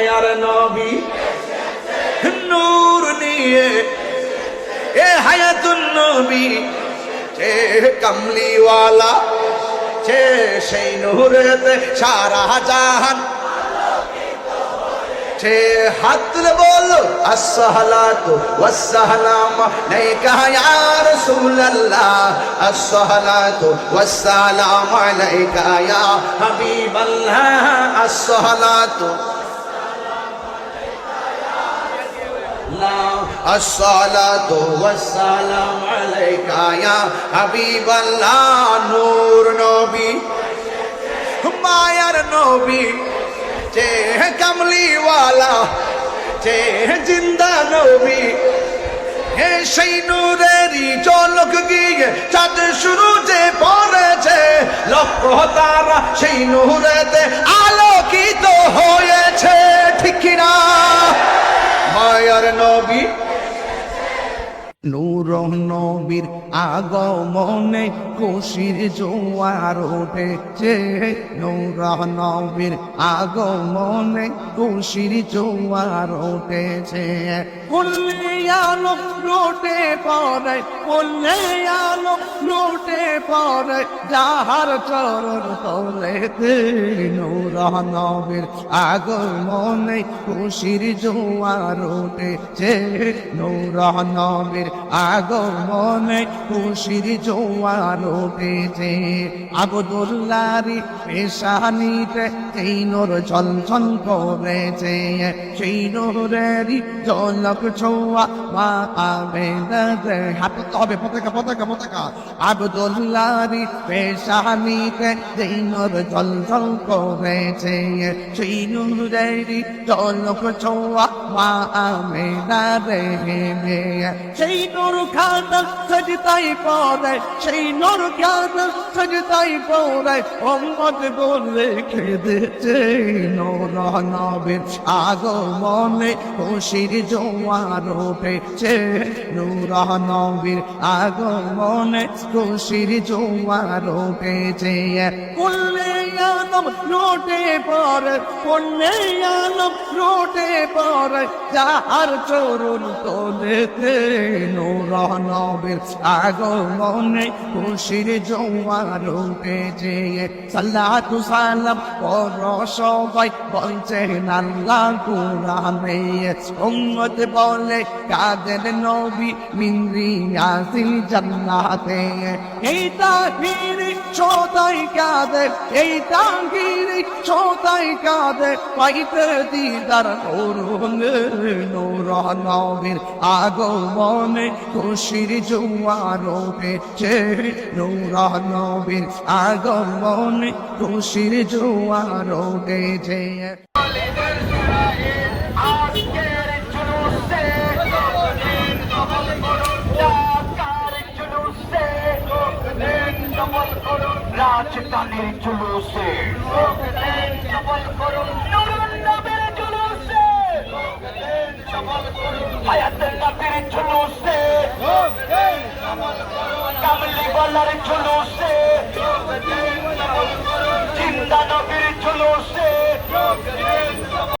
মায়ার নবী নূর নিয়ে এ হায়াতুন নবী যে কমলিওয়ালা, যে সেই নূরেতে সারা জাহান। যে হাত বলো, আসসালাতু ওয়াসসালাম আলাইকা ইয়া রাসূলুল্লাহ। আসসালাতু ওয়াসসালাম আলাইকা ইয়া হাবিবাল্লাহ। আসসালাতু الصلاة والسلام عليك يا حبيب الله نور نبي মায়ার নবী যে কামলিওয়ালা যে জিন্দা নবী হে সেই নূরেরই চলক গিয়ে চাঁদ শুরু যে পড়েছে লক্ষ তারা সেই নূরেতে নবী। নূর নবীর আগমনে খুশির জোয়ার উঠেছে। নূর নবীর আগমনে খুশির জোয়ার উঠেছে। কুল্লে আলো, রোটে পরে কুল্লে আলো পরে যাহার চরণ তলে নূর আগর মনে খুশির জোয়ার উঠেছে। নূর আগর মনে খুশির জোয়ার উঠেছে। আবদুল্লারি পেশানিতে সেই নোর ঝলঝল করেছে সেই নোরেরই জলক ছোয়া মা আবে হাত তবে পতাকা পতাকা পতাকা। আবদুল্লারি পেশানিতে সেই নোর ঝলঝল করেছে সেই নোরেরই জলক ছোয়া মা আবে রে সেই নোর খাতা সজতাই পরে, সেই নোর খাতা সজতাই পরে অম্মদ বলে খেদেছে নোর নবের আগমনে খুশির জোয়ার উঠেছে নূর নবীর আগমনে খুশির জোয়ার উঠেছে বললে আলম লোটে পরে বললে আলম লোটে পরে, যাহার চরণ তোলেতে নূর নবীর আগমনে খুশির জোয়ার উঠেছে সাল্লাতু সালাম পর সবাই বলছেন আল্লাহ কুরআনে, উম্মত বলে কাদের নবী মিনরি আসিল জান্নাতে। এই তাহিরি ছোটাই কাদের এই তাহিরি ছোটাই কাদের পাইতে দিদার করুন নূর নবীর আগমনে খুশির জোয়ার উঠেছে নূর নবীর আগমনে খুশির জোয়ার উঠেছে কবল করুন রাজধানীর জুলুসে। কবল করুন নুরুন নবীর জুলুসে জুলুসে। কামলি বলার জুলুসে।